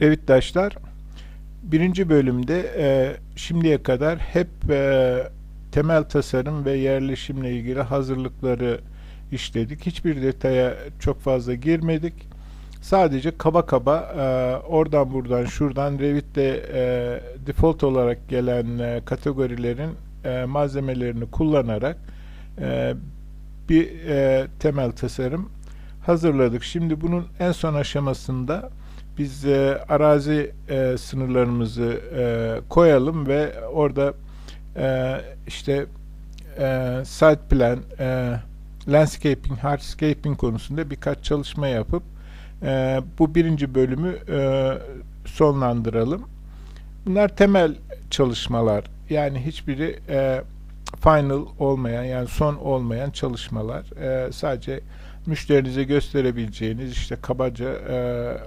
Revitdaşlar birinci bölümde e, şimdiye kadar hep e, temel tasarım ve yerleşimle ilgili hazırlıkları işledik. Hiçbir detaya çok fazla girmedik. Sadece kaba kaba e, oradan buradan şuradan Revit'te e, default olarak gelen e, kategorilerin e, malzemelerini kullanarak e, bir e, temel tasarım hazırladık. Şimdi bunun en son aşamasında biz e, arazi e, sınırlarımızı e, koyalım ve orada e, işte e, site plan, e, landscaping, hardscaping konusunda birkaç çalışma yapıp e, bu birinci bölümü e, sonlandıralım. Bunlar temel çalışmalar. Yani hiçbiri e, final olmayan yani son olmayan çalışmalar. E, sadece müşterinize gösterebileceğiniz işte kabaca e,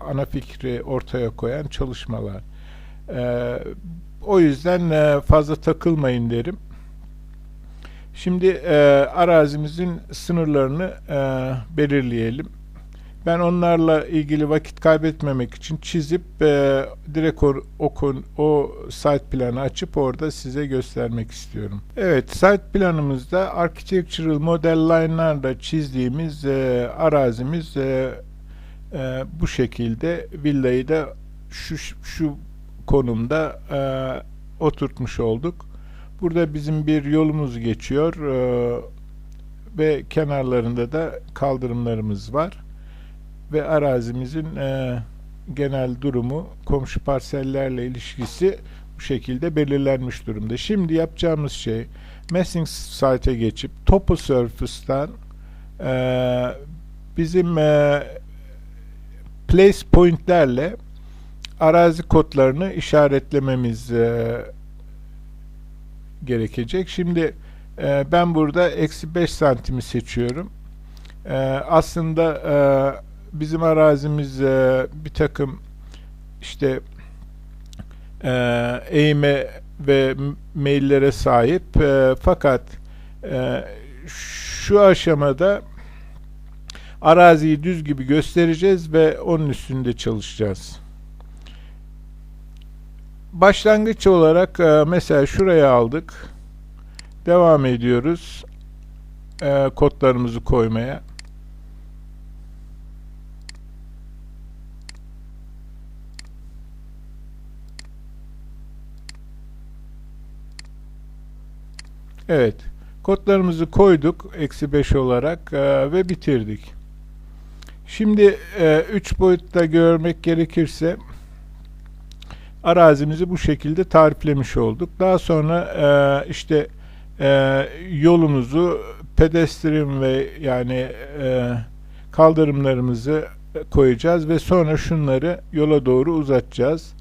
ana fikri ortaya koyan çalışmalar. E, o yüzden e, fazla takılmayın derim. Şimdi e, arazimizin sınırlarını e, belirleyelim. Ben onlarla ilgili vakit kaybetmemek için çizip e, direkt o, o, o site planı açıp orada size göstermek istiyorum. Evet, site planımızda architectural model line'larla çizdiğimiz e, arazimiz e, e, bu şekilde villayı da şu şu konumda e, oturtmuş olduk. Burada bizim bir yolumuz geçiyor e, ve kenarlarında da kaldırımlarımız var ve arazimizin e, genel durumu, komşu parsellerle ilişkisi bu şekilde belirlenmiş durumda. Şimdi yapacağımız şey Messing site'e geçip Topo Surface'tan e, bizim e, place point'lerle arazi kodlarını işaretlememiz e, gerekecek. Şimdi e, ben burada eksi 5 santimi seçiyorum. E, aslında e, bizim arazimiz e, bir takım işte e, eğime ve maillere sahip e, fakat e, şu aşamada araziyi düz gibi göstereceğiz ve onun üstünde çalışacağız. Başlangıç olarak e, mesela şuraya aldık. Devam ediyoruz. E, kodlarımızı koymaya. Evet. Kodlarımızı koyduk. Eksi 5 olarak e, ve bitirdik. Şimdi 3 e, boyutta görmek gerekirse arazimizi bu şekilde tariflemiş olduk. Daha sonra e, işte e, yolumuzu pedestrian ve yani e, kaldırımlarımızı koyacağız ve sonra şunları yola doğru uzatacağız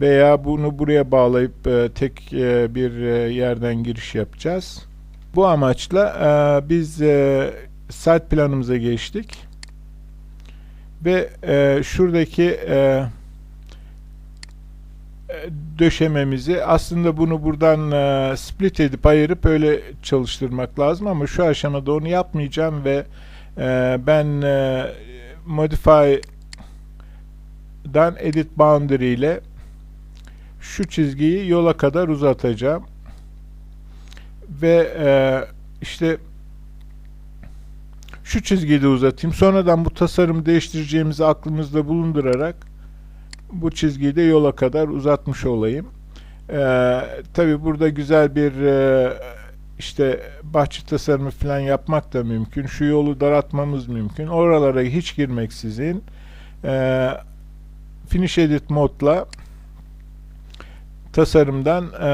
veya bunu buraya bağlayıp e, tek e, bir e, yerden giriş yapacağız. Bu amaçla e, biz e, site planımıza geçtik ve e, şuradaki e, döşememizi aslında bunu buradan e, split edip ayırıp öyle çalıştırmak lazım ama şu aşamada onu yapmayacağım ve e, ben e, modify'dan edit boundary ile şu çizgiyi yola kadar uzatacağım ve e, işte şu çizgiyi de uzatayım. Sonradan bu tasarımı değiştireceğimizi aklımızda bulundurarak bu çizgiyi de yola kadar uzatmış olayım. Ee, Tabi burada güzel bir e, işte bahçe tasarımı falan yapmak da mümkün. Şu yolu daraltmamız mümkün. Oralara hiç girmeksizin e, Finish Edit modla tasarımdan e,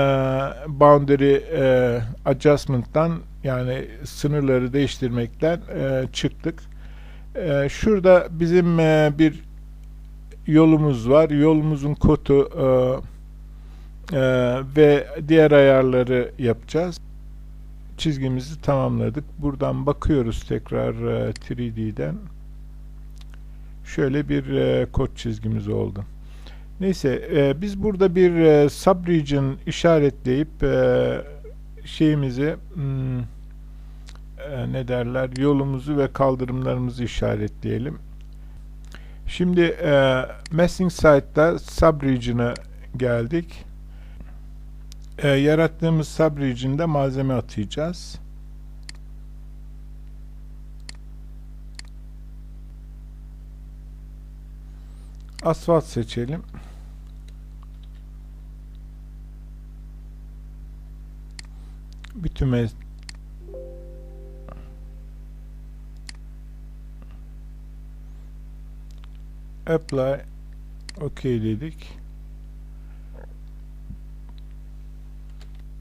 boundary e, adjustment'tan yani sınırları değiştirmekten e, çıktık. E, şurada bizim e, bir yolumuz var. Yolumuzun kodu e, e, ve diğer ayarları yapacağız. Çizgimizi tamamladık. Buradan bakıyoruz tekrar e, 3D'den. Şöyle bir e, kod çizgimiz oldu. Neyse e, biz burada bir e, subregion işaretleyip e, şeyimizi hmm, e, ne derler yolumuzu ve kaldırımlarımızı işaretleyelim. Şimdi e, Messing Site'da subregion'a geldik. E, yarattığımız subregion'da malzeme atayacağız. Asfalt seçelim. Bütüme apply OK dedik.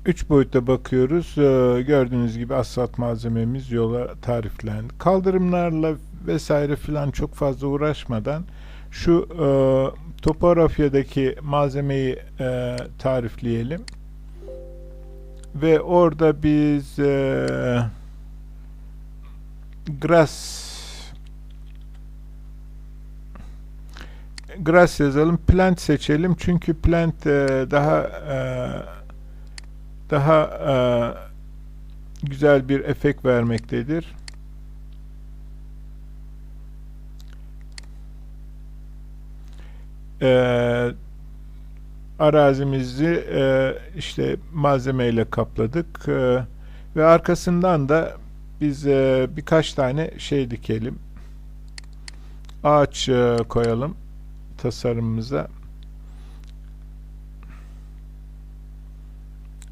3 boyutta bakıyoruz. Ee, gördüğünüz gibi asfalt malzememiz yola tariflendi. Kaldırımlarla vesaire filan çok fazla uğraşmadan şu e, topografyadaki malzemeyi e, tarifleyelim. Ve orada biz e, grass grass yazalım. Plant seçelim. Çünkü plant e, daha e, daha e, güzel bir efekt vermektedir. E, arazimizi e, işte malzemeyle kapladık e, ve arkasından da biz e, birkaç tane şey dikelim. Ağaç e, koyalım tasarımımıza.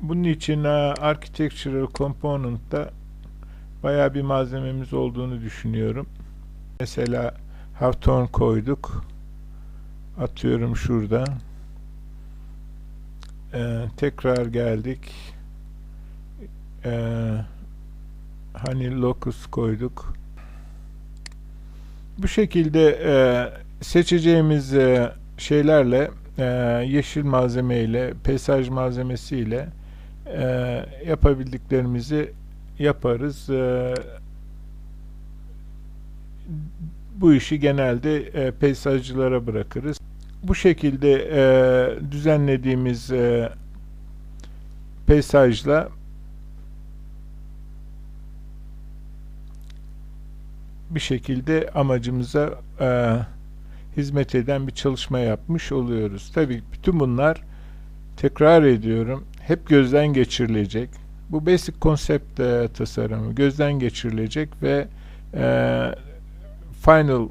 Bunun için e, Architectural Component'ta bayağı bir malzememiz olduğunu düşünüyorum. Mesela Hawthorne koyduk. Atıyorum şurada. Ee, tekrar geldik. Ee, hani locus koyduk. Bu şekilde e, seçeceğimiz e, şeylerle e, yeşil malzemeyle, peyzaj malzemesiyle e, yapabildiklerimizi yaparız. E, bu işi genelde e, peyzajcılara bırakırız. Bu şekilde e, düzenlediğimiz e, peyzajla bir şekilde amacımıza e, hizmet eden bir çalışma yapmış oluyoruz. Tabii bütün bunlar tekrar ediyorum hep gözden geçirilecek. Bu basic concept e, tasarımı gözden geçirilecek ve e, final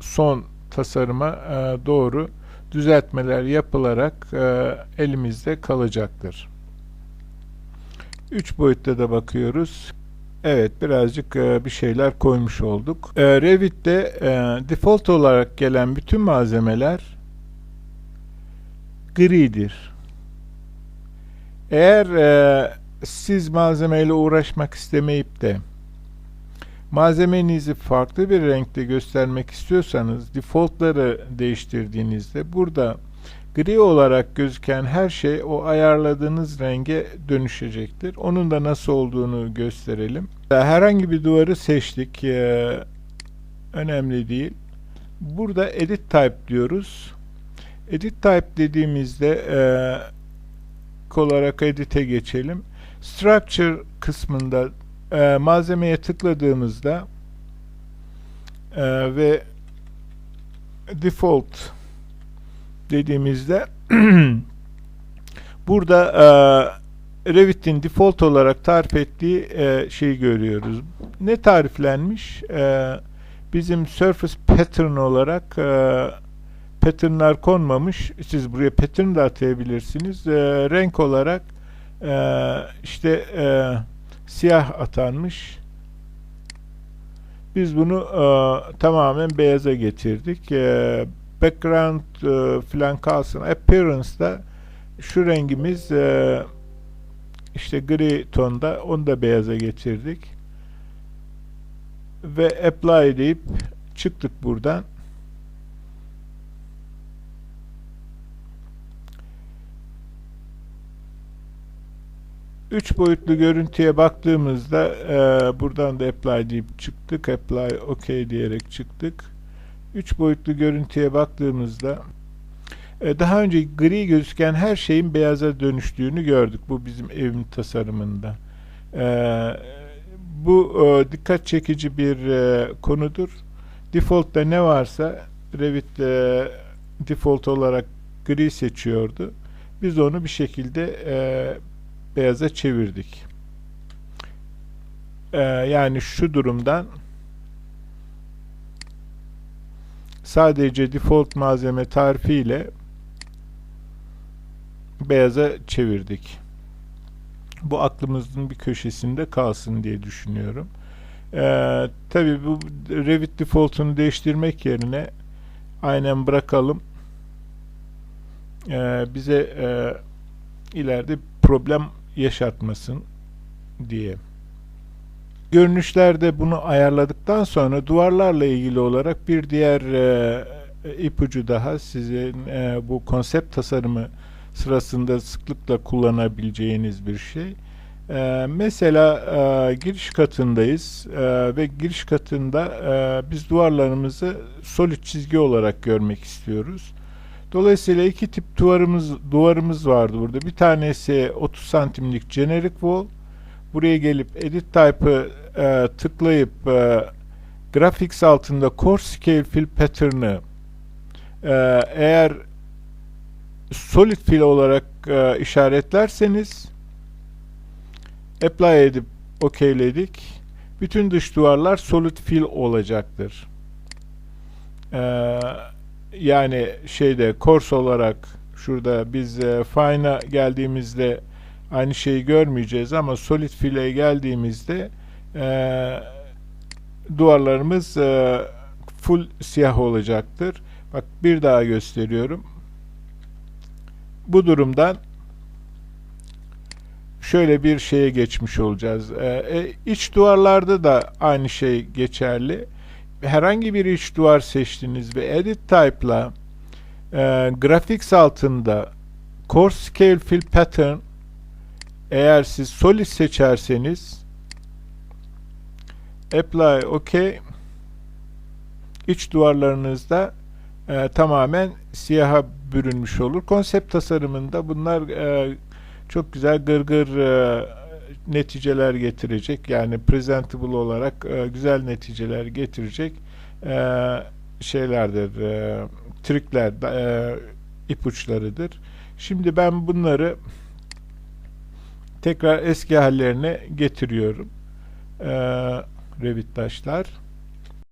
son tasarıma e, doğru düzeltmeler yapılarak e, elimizde kalacaktır. 3 boyutta da bakıyoruz. Evet birazcık e, bir şeyler koymuş olduk. E, Revit'te e, default olarak gelen bütün malzemeler gridir. Eğer e, siz malzemeyle uğraşmak istemeyip de malzemenizi farklı bir renkte göstermek istiyorsanız defaultları değiştirdiğinizde burada gri olarak gözüken her şey o ayarladığınız renge dönüşecektir. Onun da nasıl olduğunu gösterelim. Herhangi bir duvarı seçtik. Ee, önemli değil. Burada edit type diyoruz. Edit type dediğimizde e, olarak edit'e geçelim. Structure kısmında e, malzemeye tıkladığımızda e, ve default dediğimizde burada e, Revit'in default olarak tarif ettiği e, şeyi görüyoruz. Ne tariflenmiş? E, bizim surface pattern olarak e, patternlar konmamış. Siz buraya pattern da atayabilirsiniz. E, renk olarak e, işte e, siyah atanmış. Biz bunu e, tamamen beyaza getirdik. E, background e, falan kalsın. Appearance'da şu rengimiz e, işte gri tonda onu da beyaza getirdik. Ve apply deyip çıktık buradan. Üç boyutlu görüntüye baktığımızda e, buradan da apply deyip çıktık. Apply OK diyerek çıktık. Üç boyutlu görüntüye baktığımızda e, daha önce gri gözüken her şeyin beyaza dönüştüğünü gördük. Bu bizim evin tasarımında. E, bu e, dikkat çekici bir e, konudur. Default'ta ne varsa Revit e, default olarak gri seçiyordu. Biz onu bir şekilde e, beyaza çevirdik. E, yani şu durumdan sadece default malzeme tarifiyle beyaza çevirdik. Bu aklımızın bir köşesinde kalsın diye düşünüyorum. Ee, Tabi bu Revit default'unu değiştirmek yerine aynen bırakalım. Ee, bize e, ileride problem yaşatmasın diye. Görünüşlerde bunu ayarladıktan sonra duvarlarla ilgili olarak bir diğer e, ipucu daha sizin e, bu konsept tasarımı sırasında sıklıkla kullanabileceğiniz bir şey. Ee, mesela e, giriş katındayız e, ve giriş katında e, biz duvarlarımızı solid çizgi olarak görmek istiyoruz. Dolayısıyla iki tip duvarımız duvarımız vardı burada. Bir tanesi 30 santimlik generic wall. Buraya gelip edit type'ı e, tıklayıp e, graphics altında core scale fill pattern'ı e, eğer solid fill olarak e, işaretlerseniz apply edip okeyledik. Bütün dış duvarlar solid fill olacaktır. Ee, yani şeyde course olarak şurada biz e, fine'a geldiğimizde aynı şeyi görmeyeceğiz ama solid fill'e geldiğimizde e, duvarlarımız e, full siyah olacaktır. Bak bir daha gösteriyorum. Bu durumdan şöyle bir şeye geçmiş olacağız. Ee, iç duvarlarda da aynı şey geçerli. Herhangi bir iç duvar seçtiniz ve Edit Type'la e, Graphics altında Core Scale Fill Pattern eğer siz Solid seçerseniz Apply OK iç duvarlarınızda e, tamamen siyaha bürünmüş olur. Konsept tasarımında bunlar e, çok güzel gırgır e, neticeler getirecek. Yani presentable olarak e, güzel neticeler getirecek e, şeylerdir, e, trikler, e, ipuçlarıdır. Şimdi ben bunları tekrar eski hallerine getiriyorum. E, Revit taşlar.